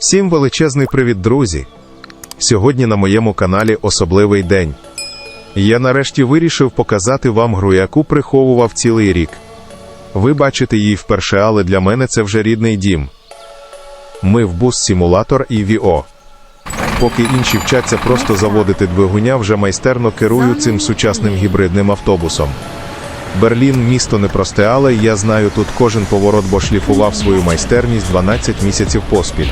Всім величезний привіт, друзі! Сьогодні на моєму каналі особливий день. Я нарешті вирішив показати вам гру, яку приховував цілий рік. Ви бачите її вперше, але для мене це вже рідний дім. Ми в бус симулятор і VO. Поки інші вчаться просто заводити двигуня, вже майстерно керую цим сучасним гібридним автобусом. Берлін місто непросте, але я знаю тут кожен поворот, бо шліфував свою майстерність 12 місяців поспіль.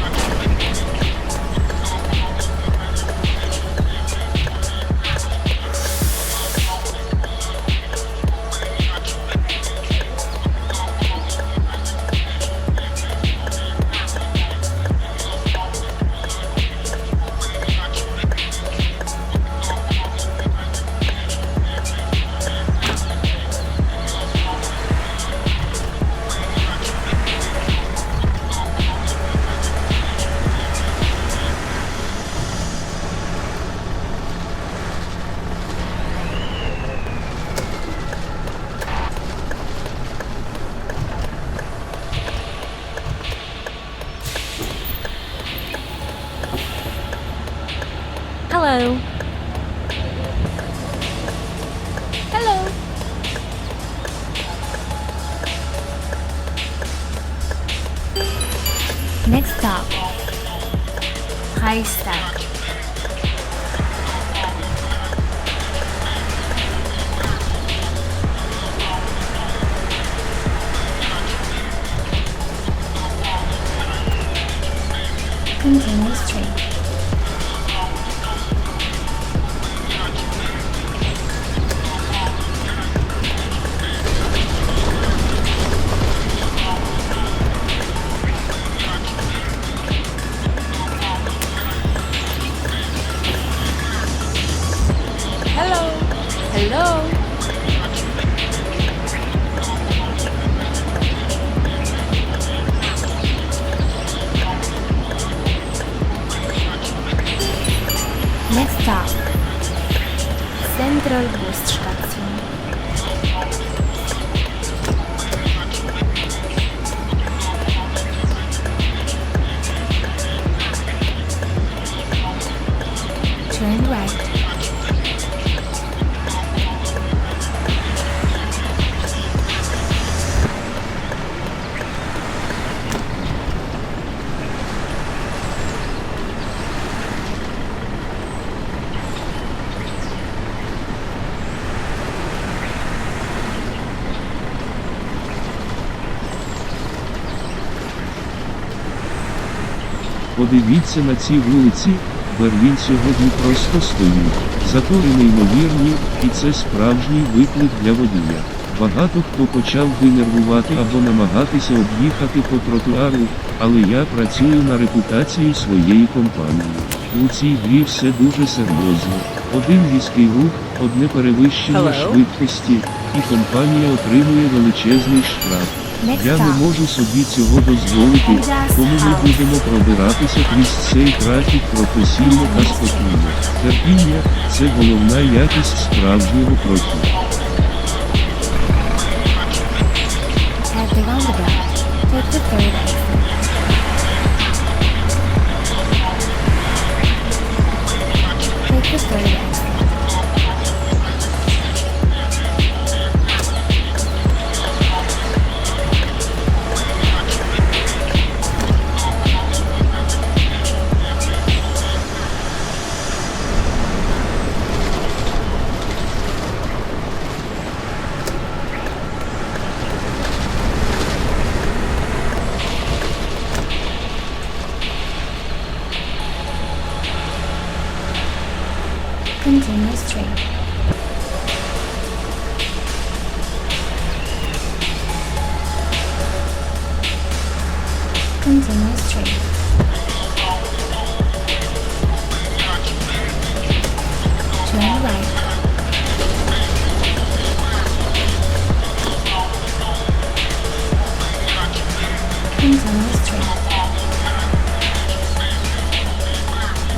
Hello. Hello. Next stop. High stack. Подивіться на ці вулиці, Берлін сьогодні просто стоїть. Затори неймовірні, і це справжній виклик для водія. Багато хто почав би нервувати або намагатися об'їхати по тротуару, але я працюю на репутації своєї компанії. У цій грі все дуже серйозно. Один різкий рух, одне перевищення Hello? швидкості, і компанія отримує величезний штраф. Я не можу собі цього дозволити, тому ми будемо пробиратися крізь цей трафік професійно та спокійно. Терпіння це головна якість справжнього кроку. Take the third Mountainous street.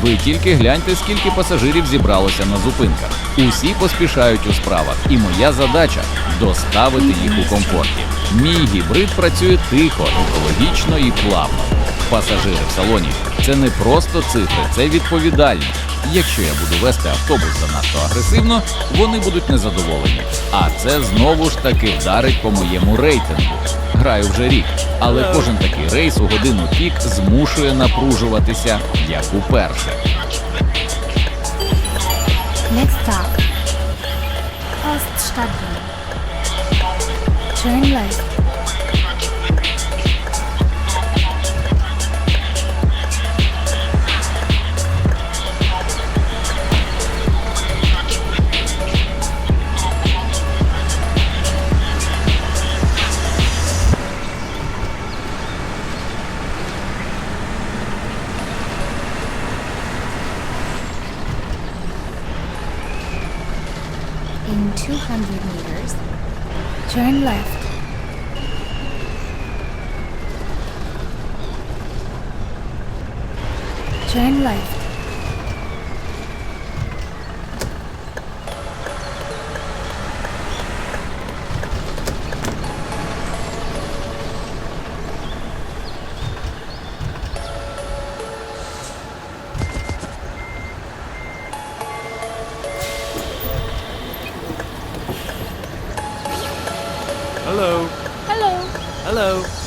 Ви тільки гляньте, скільки пасажирів зібралося на зупинках. Усі поспішають у справах, і моя задача доставити їх у комфорті. Мій гібрид працює тихо, екологічно і плавно. Пасажири в салоні це не просто цифри, це відповідальність. Якщо я буду вести автобус занадто агресивно, вони будуть незадоволені. А це знову ж таки вдарить по моєму рейтингу. Граю вже рік, але кожен такий рейс у годину пік змушує напружуватися, як уперше. Next stop. Oststadtbahn. Turn left. Turn left. Hello. Hello. Hello.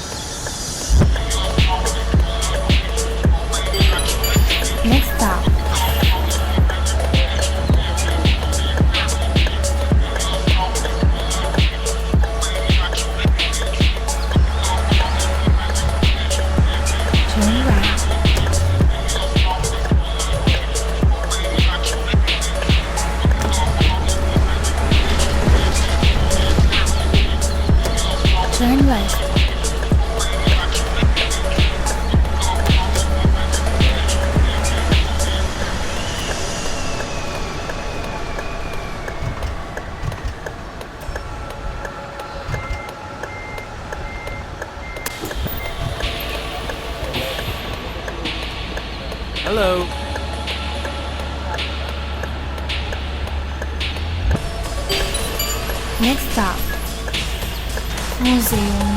Hello. Next stop. Museum.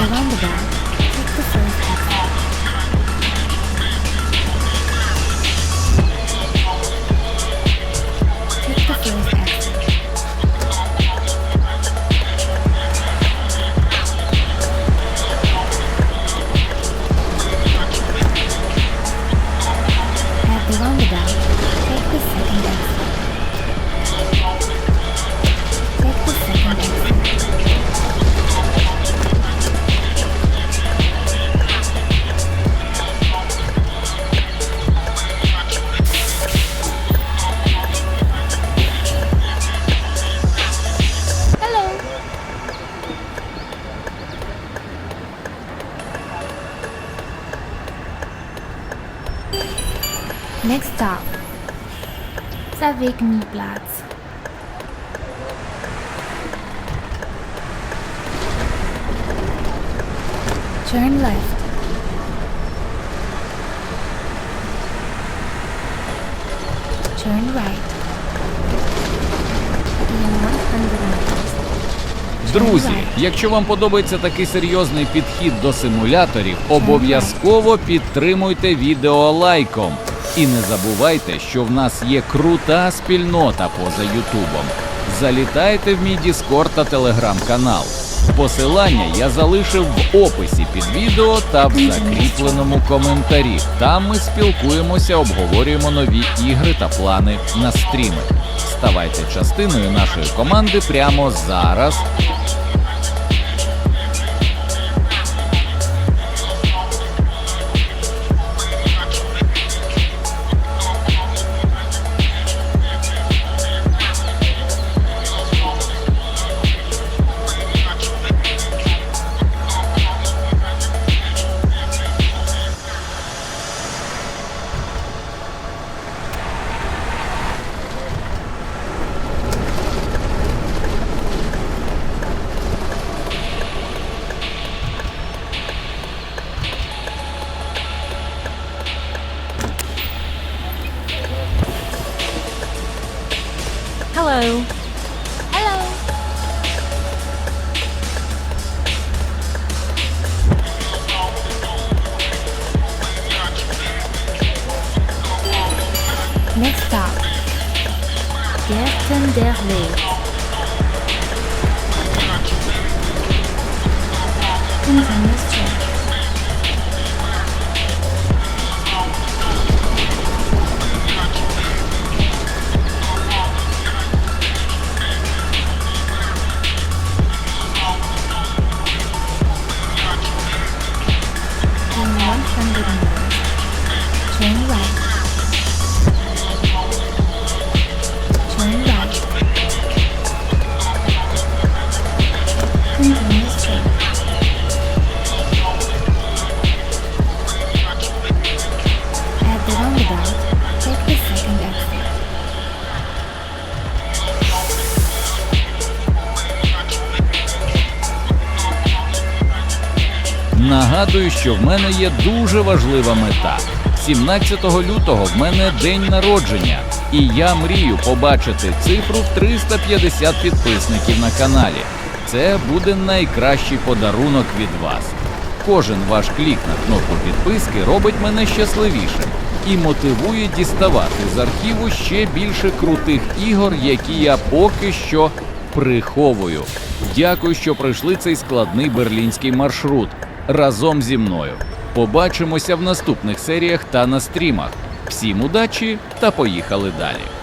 At the roundabout, take the first exit. Take the first exit. At the roundabout, take the second exit. Next stop. Savigny-Platz. Turn left. Turn right. In 100 meters. Друзі, якщо вам подобається такий серйозний підхід до симуляторів, обов'язково підтримуйте відео лайком. І не забувайте, що в нас є крута спільнота поза Ютубом. Залітайте в мій Діскорд та телеграм-канал. Посилання я залишив в описі під відео та в закріпленому коментарі. Там ми спілкуємося, обговорюємо нові ігри та плани на стріми. Ставайте частиною нашої команди прямо зараз Hello. Hello. Next stop, Gertenderlee. Continuous check. Нагадую, що в мене є дуже важлива мета. 17 лютого в мене день народження, і я мрію побачити цифру в 350 підписників на каналі. Це буде найкращий подарунок від вас. Кожен ваш клік на кнопку підписки робить мене щасливішим і мотивує діставати з архіву ще більше крутих ігор, які я поки що приховую. Дякую, що пройшли цей складний берлінський маршрут разом зі мною. Побачимося в наступних серіях та на стрімах. Всім удачі та поїхали далі.